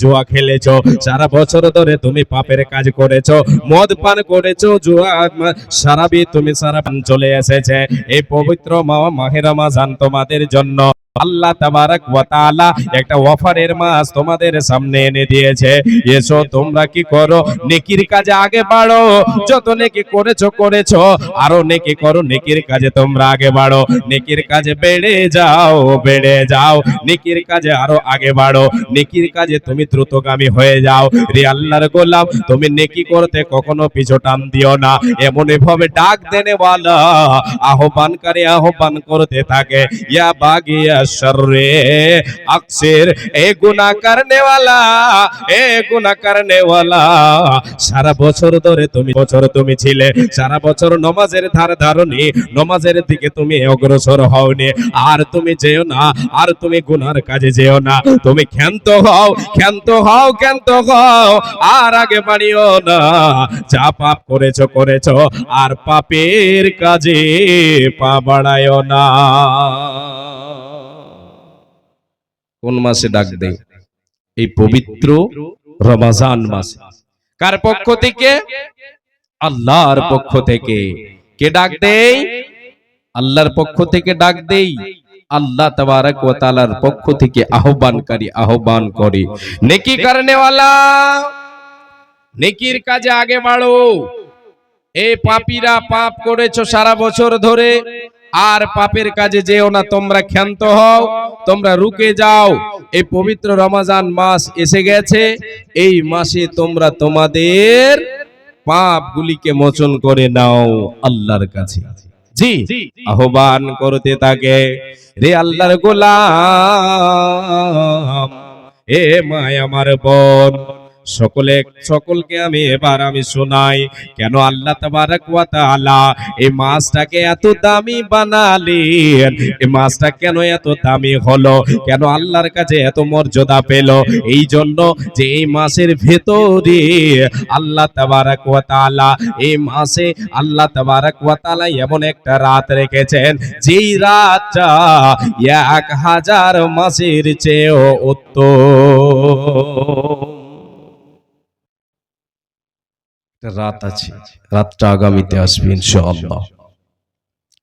জুয়া খেলেছ, সারা বছর ধরে তুমি পাপের কাজ করেছ, মদ পান করেছ, জুয়া সারাবি তুমি, সারা চলে এসেছে। এই পবিত্র মা মাহের রমাজান তোমাদের জন্য। আল্লাহ তাবারাক ওয়া তাআলা একটা অফারের মাস তোমাদের সামনে এনে দিয়েছে। এসো, তোমরা কি করো? নেকির কাজে আগে বাড়ো। যত নেকি করেছ করেছ। আরও নেকি করো, নেকির কাজে তোমরা আগে বাড়ো। নেকির কাজে বেড়ে যাও বেড়ে যাও। নেকির কাজে আরও আগে বাড়ো। নেকির কাজে তুমি দ্রুতগামী হয়ে যাও। রে আল্লাহর গোলাম, তুমি নেকি করতে কখনো পিছু টান দিও না। এমন এভাবে ডাক দেনে ওয়ালা আহ্বানকারী আহ্বান করতে থাকে। ইয়া বাগিয়া গুনাহ করনে ওয়ালা এ গুনাহ করনে ওয়ালা সারা বছর ধরে তুমি, বছর তুমি ছিলে, সারা বছর নমাজের ধার ধারণী, নমাজের দিকে তুমি অগ্রসর হওনি। আর তুমি যেও না, আর তুমি গুনার কাজে যেও না। তুমি ক্ষান্ত হও ক্ষান্ত হও ক্ষান্ত হও, আর আগে বাড়িও না। যা পাপ করেছ করেছ, আর পাপের কাজে পা বাড়ায়ও না। কোন মাসে ডাক দেয় এই পবিত্র রমাজান মাসে। কার পক্ষ থেকে? আল্লাহর পক্ষ থেকে। কে ডাক দেই? আল্লাহর পক্ষ থেকে ডাক দেই। আল্লাহ তাবারক ওয়া তাআলার পক্ষ থেকে আহ্বানকারী আহ্বান করে। নেকি করনে वाला নেকির কাজে আগে বাড়ো। এ পাপীরা পাপ করেছ সারা বছর ধরে। আর পাপের কাজে যেও না তোমরা ক্ষান্ত হও তোমরা রুকে যাও। এই পবিত্র রমাজান মাস এসে গেছে এই মাসে তোমরা তোমাদের পাপগুলিকে মোচন করে নাও আল্লাহর কাছে। জি আহ্বান করতে থাকে রে আল্লাহর গোলাম এ মায় আমার বোন সকলে সকলকে আমি এবার আমি শোনাই, কেন আল্লাহ ওয়া এই মাছটাকে এত দামি বানালেন? এই মাছটা কেন এত দামি হলো? কেন আল্লাহর কাছে এত মর্যাদা পেল? এই জন্য যে এই মাসের ভেতরে আল্লাহ ওয়া এই মাসে আল্লাহ ওয়া এমন একটা রাত রেখেছেন, যেই রাতটা এক হাজার মাসের চেয়েও উত্তম। একটা রাত আছে। রাতটা আগামীতে আসবে ইনশাআল্লাহ।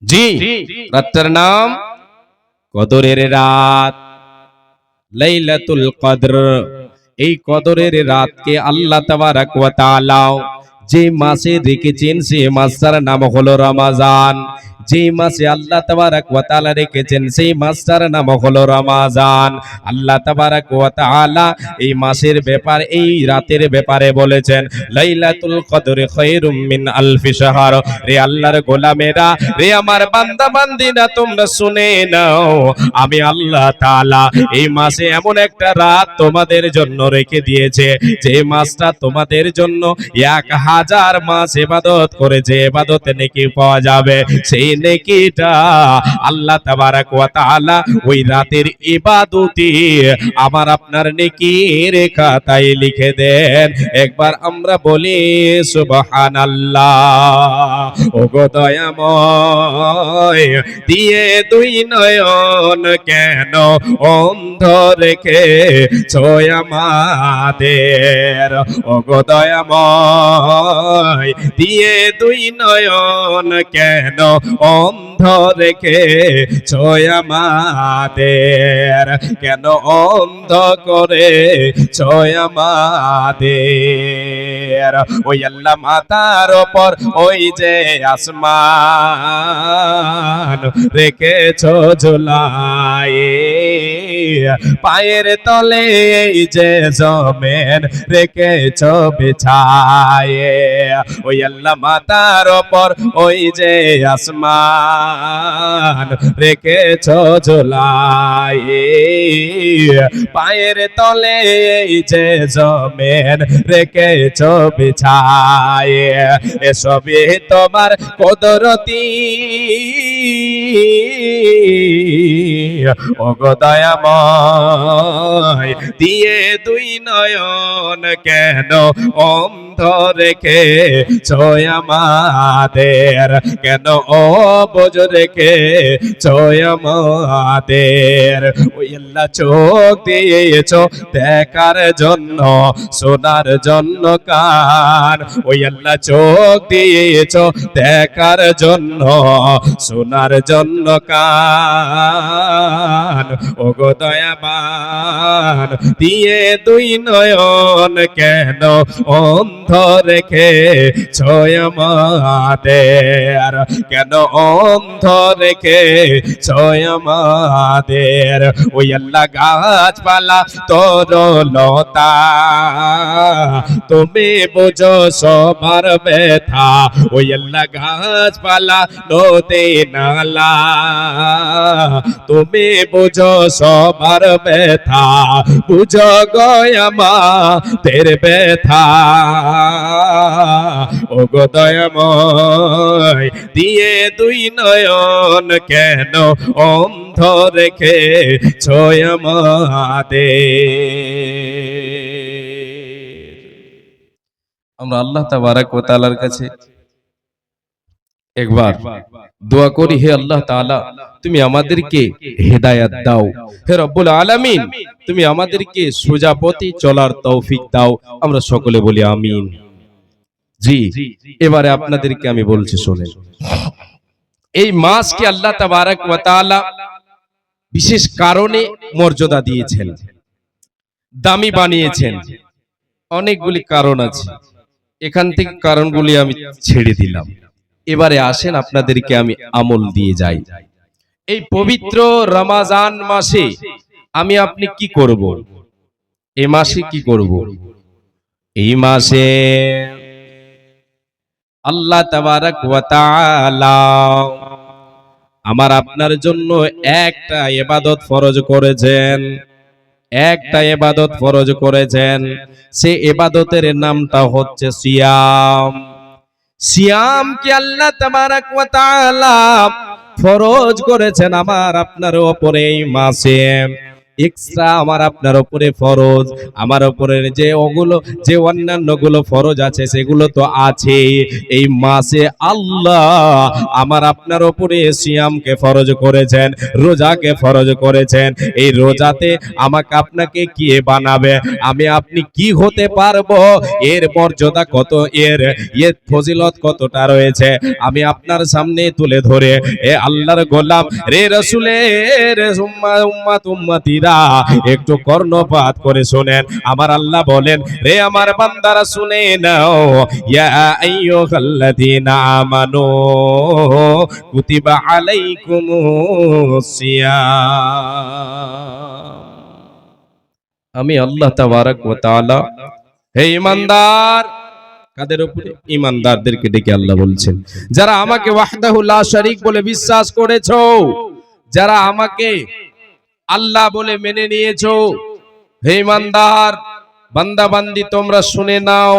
জি। রাতটার নাম কদরের রাত। লাইলাতুল কদর। এই কদরের রাতকে আল্লাহ তাবারাক ওয়া তাআলা যে মাসে রেখেছেন সে মাসটার নাম হলো রমাজান। যে মাসে আল্লাহ তাবারাক ওয়া তাআলা রেখেছেন, সেই মাসটার নাম হলো রমাজান। আল্লাহ তাবারাক ওয়া তাআলা এই মাসের ব্যাপার, এই রাতের ব্যাপারে বলেছেন, লাইলাতুল কদর খায়রুম মিন আলফি শাহর। রে আল্লাহর গোলামেরা, রে আমার বান্দা বান্দিনা তোমরা শুনে নাও, আমি আল্লাহ তাআলা এই মাসে এমন একটা রাত তোমাদের জন্য রেখে দিয়েছে, যে মাসটা তোমাদের জন্য এক হাজার মাস ইবাদত করে যে ইবাদতে নেকি পাওয়া যাবে। সেই নেকিটা আল্লাহ তাবারাক ওয়া তাআলা ওই রাতের ইবাদতে আমার আপনার নেকির খাতায় লিখে দেন। একবার আমরা বলি, সুবহানাল্লাহ। ওগো দয়াময়, দিয়ে দুই নয়ন কেন অন্ধ রেখে ছয় আমাদের? ওগো দয়াময়, দিয়ে দুই নয়ন কেন অন্ধ রেখে ছয় আমাদের। কেন অন্ধ করে ছয় আমাদের? ওই আল্লাহ মাতার ওপর ওই যে আসমান রেখেছ ঝুলাই পায়ের তলে এই যে জমেন রেখেছ বিছায়ে। ওই আল্লাহ মাতার ওপর ওই যে আসমান রেখেছ ঝোলাই পায়ের তলে এই যে জমেন রেখেছ বিছায়ে। এসবই তোমার কদরতি। অগদয়াময় দিয়ে দুই নয়ন কেন অন্ধ রেখে ছয় কেন কবজ রেখে চয় আমাদের? ওই আল্লাহ চোখ দিয়েছ দেখার জন্য, শোনার জন্য কান ওই আল্লাহ চোখ দিয়েছ দেখার জন্য, শোনার জন্য কান। ও গো দয়াবান, দিয়ে দুই নয়ন কেন অন্ধ রেখে ছয় আমাদের কেন অন্ধ রেখে ছয় আমাদের? ওই আল্লাহ গাছপালা তোর লতা তুমি বুঝো সবার ব্যথা। ওই আল্লাহ গাছপালা, নদী, নালা। তুমি বুঝো সবার ব্যথা। বুঝো গয়ামা তের ব্যথা। ও গো দয়াময়, দিয়ে দুই নয়ন কেন অন্ধ রেখে ছয় আমরা আল্লাহ তাআলার কাছে একবার দোয়া করি, হে আল্লাহ তাআলা, তুমি আমাদেরকে হেদায়াত দাও। হে রব্বুল আলামিন, তুমি আমাদেরকে সোজা চলার তৌফিক দাও। আমরা সকলে বলি আমিন। জি, এবারে আপনাদেরকে আমি বলছি, শোনেন। এই মাসকে আল্লাহ তাবারাক বিশেষ কারণে মর্যাদা দিয়েছেন। দামি বানিয়েছেন। অনেকগুলি কারণ আছে। এখান থেকে কারণগুলি আমি ছেড়ে দিলাম। এবারে আসেন আপনাদেরকে আমি আমল দিয়ে যাই। এই পবিত্র রমাজান মাসে আমি আপনি কি করব? এই মাসে কি করব? এই মাসে আল্লাহ তাবারাক ওয়া তাআলা আমার আপনার জন্য একটা ইবাদত ফরজ করেছেন। একটা এবাদত ফরজ করেছেন। সে এবাদতের নামটা হচ্ছে সিয়াম। সিয়াম কি আল্লাহ তাবারাক ওয়া তাআলা ফরজ করেছেন আমার আপনার উপরে এই মাসে এক্সট্রা আমার আপনার উপরে ফরজ, আমার উপরে যে ওগুলো, যে অন্যান্যগুলো ফরজ আছে, সেগুলো তো আছে। এই মাসে আল্লাহ আমার আপনার উপরে সিয়ামকে ফরজ করেছেন, রোজাকে ফরজ করেছেন। এই রোজাতে আমাকে আপনাকে কি বানাবে? আমি আপনি কি হতে পারব? এর মর্যাদা কত? এর এর ফজিলত কতটা রয়েছে? আমি আপনার সামনে তুলে ধরে, এ আল্লাহর গোলাম, রে রসুলের উম্মা, উম্মাত উম্মাতিরা একটু কর্ণপাত করে শোনেন। আমার আল্লাহ বলেন, রে আমার বান্দারা, শুনে নাও। ইয়া কুতিবা আলাইকুমুস সিয়াম। আমি আল্লাহ তাবারক হে ইমানদার, কাদের উপরে? ইমানদারদেরকে ডেকে আল্লাহ বলছেন, যারা আমাকে ওয়াহদাহু লা শারীক বলে বিশ্বাস করেছ, যারা আমাকে আল্লাহ বলে মেনে নিয়েছো। হে ইমানদার বান্দা বান্দি তোমরা শুনে নাও।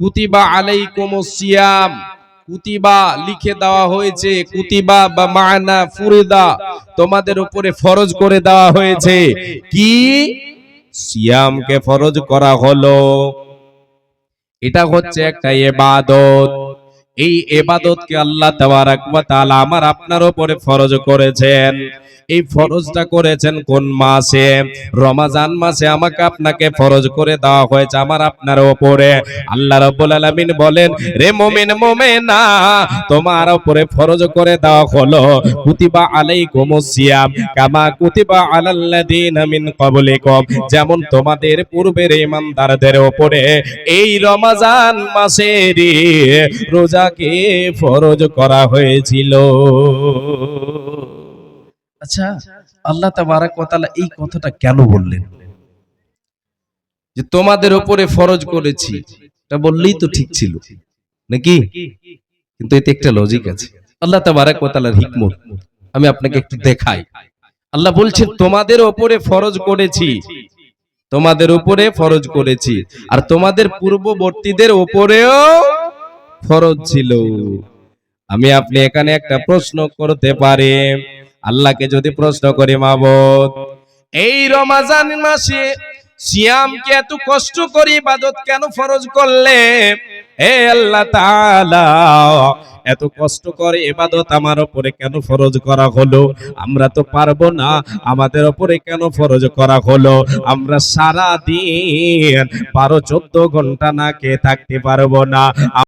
কুতিবা আলাইকুমুস সিয়াম। কুতিবা লিখে দেওয়া হয়েছে, কুতিবা বা মানা ফুরিদা। তোমাদের উপরে ফরজ করে দেওয়া হয়েছে। কি? সিয়ামকে ফরজ করা হলো। এটা হচ্ছে একটা এবাদত এই এবাদতকে আল্লাহ ওয়া তাআলা আমার আপনার উপরে ফরজ করেছেন। এই ফরজটা করেছেন কোন মাসে? রমাজান মাসে আমাকে আপনাকে ফরজ করে দেওয়া হয়েছে আমার আপনার উপরে। আল্লাহ রাব্বুল আলামিন বলেন, রে মুমিন, মুমিনা, তোমার উপরে ফরজ করে দেওয়া হলো। কুতিবা আলাইকুমুস সিয়াম, কামা কুতিবা আলাল্লাযিনা মিন ক্বাবলিকুম। যেমন তোমাদের পূর্বের ঈমানদারদের উপরে এই রমাজান মাসের রোজাকে ফরজ করা হয়েছিল। আচ্ছা আল্লাহ তাবারাক এই কথাটা কেন বললেন? যে তোমাদের উপরে ফরজ করেছি, এটা বললেই তো ঠিক ছিল। নাকি? কিন্তু এতে একটা লজিক আছে। আল্লাহ তাবারাক ওয়া তাআলার হিকমত, আমি আপনাকে একটু দেখাই। আল্লাহ বলছেন, তোমাদের উপরে ফরজ করেছি, তোমাদের উপরে ফরজ করেছি, আর তোমাদের পূর্ববর্তীদের উপরেও ফরজ ছিল। আমি আপনি এখানে একটা প্রশ্ন করতে পারি। আল্লাহকে যদি প্রশ্ন করি মাবদ এই রমাজান মাসে সিয়ামকে এত কষ্ট করে ইবাদত কেন ফরজ করলে? হে আল্লাহ তাআলা, এত কষ্ট করে এবাদত আমার উপরে কেন ফরজ করা হলো? আমরা তো পারব না, আমাদের উপরে কেন ফরজ করা হলো? আমরা সারা দিন বারো চোদ্দ ঘণ্টা না খেয়ে থাকতে পারব না।